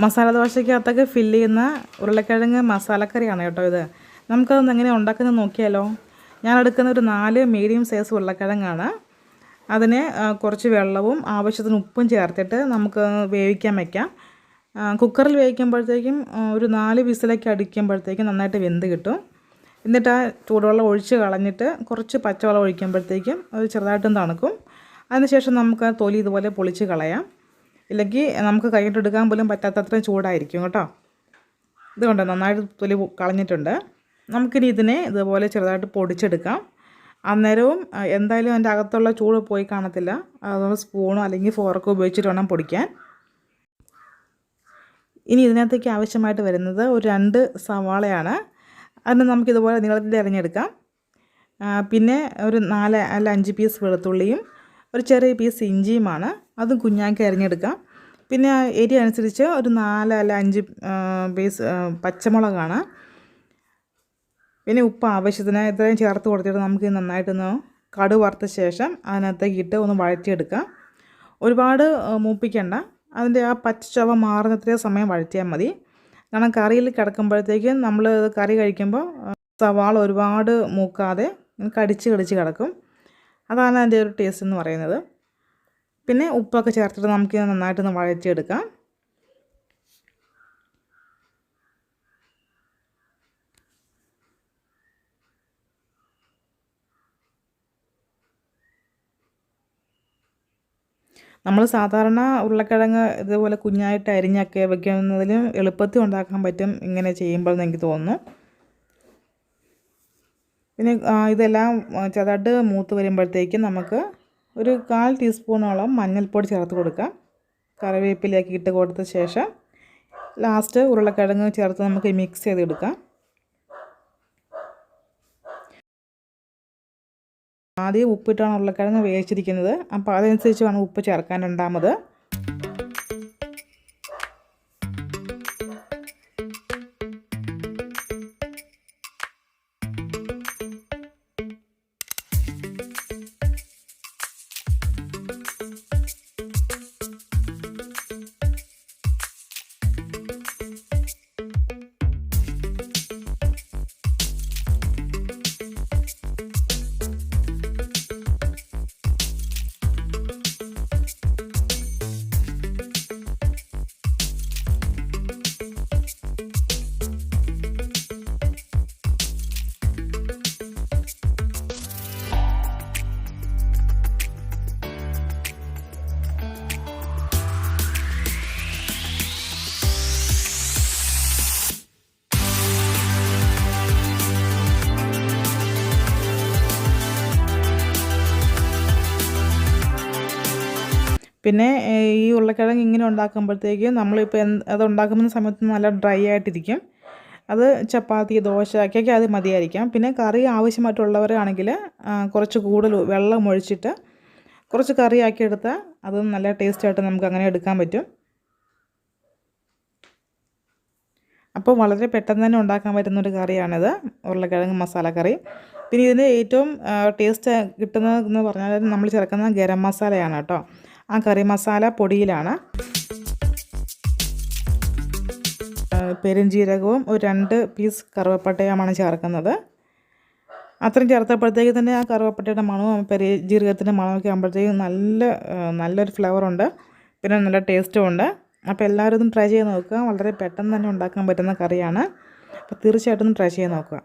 Masala ദോശയ്ക്കകത്തൊക്കെ fill ചെയ്യുന്ന ഉരുളക്കിഴങ്ങ് മസാലക്കറിയാണ് കേട്ടോ ഇത്. നമുക്കതൊന്ന് എങ്ങനെ ഉണ്ടാക്കുന്നത് നോക്കിയാലോ. ഞാൻ എടുക്കുന്ന ഒരു നാല് മീഡിയം സൈസ് ഉരുളക്കിഴങ്ങാണ്. അതിനെ കുറച്ച് വെള്ളവും ആവശ്യത്തിന് ഉപ്പും ചേർത്തിട്ട് നമുക്ക് വേവിക്കാൻ വയ്ക്കാം കുക്കറിൽ വേവിക്കുമ്പോഴത്തേക്കും ഒരു നാല് വിസിലൊക്കെ അടിക്കുമ്പോഴത്തേക്കും നന്നായിട്ട് വെന്ത് കിട്ടും. എന്നിട്ട് ആ ചൂടുവെള്ളം ഒഴിച്ച് കളഞ്ഞിട്ട് കുറച്ച് പച്ചവെള്ളം ഒഴിക്കുമ്പോഴത്തേക്കും അത് ചെറുതായിട്ടും തണുക്കും. അതിനുശേഷം നമുക്ക് തൊലി ഇതുപോലെ പൊളിച്ച് കളയാം. ഇല്ലെങ്കിൽ നമുക്ക് കൈയിട്ട് എടുക്കാൻ പോലും പറ്റാത്തത്രയും ചൂടായിരിക്കും കേട്ടോ. ഇതുകൊണ്ട് നന്നായിട്ട് തൊലി കളഞ്ഞിട്ടുണ്ട്. നമുക്കിനി ഇതിനെ ഇതുപോലെ ചെറുതായിട്ട് പൊടിച്ചെടുക്കാം. അന്നേരവും എന്തായാലും അതിന്റെ അകത്തുള്ള ചൂട് പോയി കാണത്തില്ല. അതുകൊണ്ട് സ്പൂണോ അല്ലെങ്കിൽ ഫോർക്കോ ഉപയോഗിച്ചിട്ട് വേണം പൊടിക്കാൻ. ഇനി ഇതിനകത്തേക്ക് ആവശ്യമായിട്ട് വരുന്നത് ഒരു രണ്ട് സവാളയാണ്. അതിന് നമുക്കിതുപോലെ നീളത്തിൽ അരിഞ്ഞെടുക്കാം. പിന്നെ ഒരു നാല് അല്ല അഞ്ച് പീസ് വെളുത്തുള്ളിയും ഒരു ചെറിയ പീസ് ഇഞ്ചിയുമാണ്. അതും കുഞ്ഞാക്കി അരിഞ്ഞെടുക്കാം. പിന്നെ എരി അനുസരിച്ച് ഒരു നാല് അല്ല അഞ്ച് പീസ് പച്ചമുളകാണ്. പിന്നെ ഉപ്പ് ആവശ്യത്തിന് ഇത്രയും ചേർത്ത് കൊടുത്തിട്ട് നമുക്ക് നന്നായിട്ടൊന്ന് കടു വറുത്ത ശേഷം അതിനകത്തേക്ക് ഇട്ട് ഒന്ന് വഴറ്റിയെടുക്കാം. ഒരുപാട് മൂപ്പിക്കണ്ട. അതിന്റെ ആ പച്ച ചവ മാറുന്ന അത്രയും സമയം വഴറ്റിയാൽ മതി. കാരണം കറിയിൽ കിടക്കുമ്പോഴത്തേക്കും നമ്മൾ കറി കഴിക്കുമ്പോൾ സവാള ഒരുപാട് മൂക്കാതെ കടിച്ച് കടിച്ച് കിടക്കും. അതാണ് അതിന്റെ ഒരു ടേസ്റ്റ് എന്ന് പറയുന്നത്. പിന്നെ ഉപ്പൊക്കെ ചേർത്തിട്ട് നമുക്ക് നന്നായിട്ടൊന്ന് വഴറ്റിയെടുക്കാം. നമ്മൾ സാധാരണ ഉരുളക്കിഴങ്ങ് ഇതുപോലെ കുഞ്ഞായിട്ട് അരിഞ്ഞൊക്കെ വെക്കുന്നതിലും എളുപ്പത്തിൽ ഉണ്ടാക്കാൻ പറ്റും ഇങ്ങനെ ചെയ്യുമ്പോൾ എന്ന് എനിക്ക് തോന്നുന്നു. പിന്നെ ഇതെല്ലാം ചതട്ട് മൂത്ത് വരുമ്പോഴത്തേക്കും നമുക്ക് ഒരു കാൽ ടീസ്പൂണോളം മഞ്ഞൾപ്പൊടി ചേർത്ത് കൊടുക്കാം. കറിവേപ്പിലേക്ക് ഇട്ട് കൊടുത്ത ശേഷം ലാസ്റ്റ് ഉരുളക്കിഴങ്ങ് ചേർത്ത് നമുക്ക് മിക്സ് ചെയ്തെടുക്കാം. ആദ്യം ഉപ്പിട്ടാണ് ഉരുളക്കിഴങ്ങ് വേവിച്ചിരിക്കുന്നത്. അപ്പോൾ അതനുസരിച്ച് വേണം ഉപ്പ് ചേർക്കാൻ രണ്ടാമത്. പിന്നെ ഈ ഉരുളക്കിഴങ്ങ് ഇങ്ങനെ ഉണ്ടാക്കുമ്പോഴത്തേക്കും നമ്മളിപ്പോൾ എന്ത് അത് ഉണ്ടാക്കുന്ന സമയത്ത് നല്ല ഡ്രൈ ആയിട്ടിരിക്കും. അത് ചപ്പാത്തി ദോശ ദോശയ്ക്കൊക്കെ അത് മതിയായിരിക്കാം. പിന്നെ കറി ആവശ്യമായിട്ടുള്ളവരാണെങ്കിൽ കുറച്ച് കൂടുതൽ വെള്ളം ഒഴിച്ചിട്ട് കുറച്ച് കറിയാക്കി എടുത്താൽ അത് നല്ല ടേസ്റ്റായിട്ട് നമുക്ക് അങ്ങനെ എടുക്കാൻ പറ്റും. അപ്പോൾ വളരെ പെട്ടെന്ന് തന്നെ ഉണ്ടാക്കാൻ പറ്റുന്ന ഒരു കറിയാണിത് ഉരുളക്കിഴങ്ങ് മസാല കറി. പിന്നെ ഇതിന് ഏറ്റവും ടേസ്റ്റ് കിട്ടുന്നതെന്ന് പറഞ്ഞാൽ നമ്മൾ ചേർക്കുന്ന ഗരം മസാലയാണ് കേട്ടോ. ആ കറി മസാല പൊടിയിലാണ്. പെരുംജീരകവും ഒരു രണ്ട് പീസ് കറുവപ്പട്ടയുമാണ് ചേർക്കുന്നത്. അത്രയും ചേർത്തപ്പോഴത്തേക്ക് തന്നെ ആ കറുവപ്പട്ടയുടെ മണവും പെരുംജീരകത്തിന്റെ മണമൊക്കെ ആകുമ്പോഴത്തേക്കും നല്ല നല്ലൊരു ഫ്ലേവറുണ്ട് പിന്നെ നല്ല ടേസ്റ്റും ഉണ്ട്. അപ്പോൾ എല്ലാവരും ഇതും ട്രൈ ചെയ്ത് നോക്കുക. വളരെ പെട്ടെന്ന് തന്നെ ഉണ്ടാക്കാൻ പറ്റുന്ന കറിയാണ്. അപ്പോൾ തീർച്ചയായിട്ടും ട്രൈ ചെയ്ത് നോക്കുക.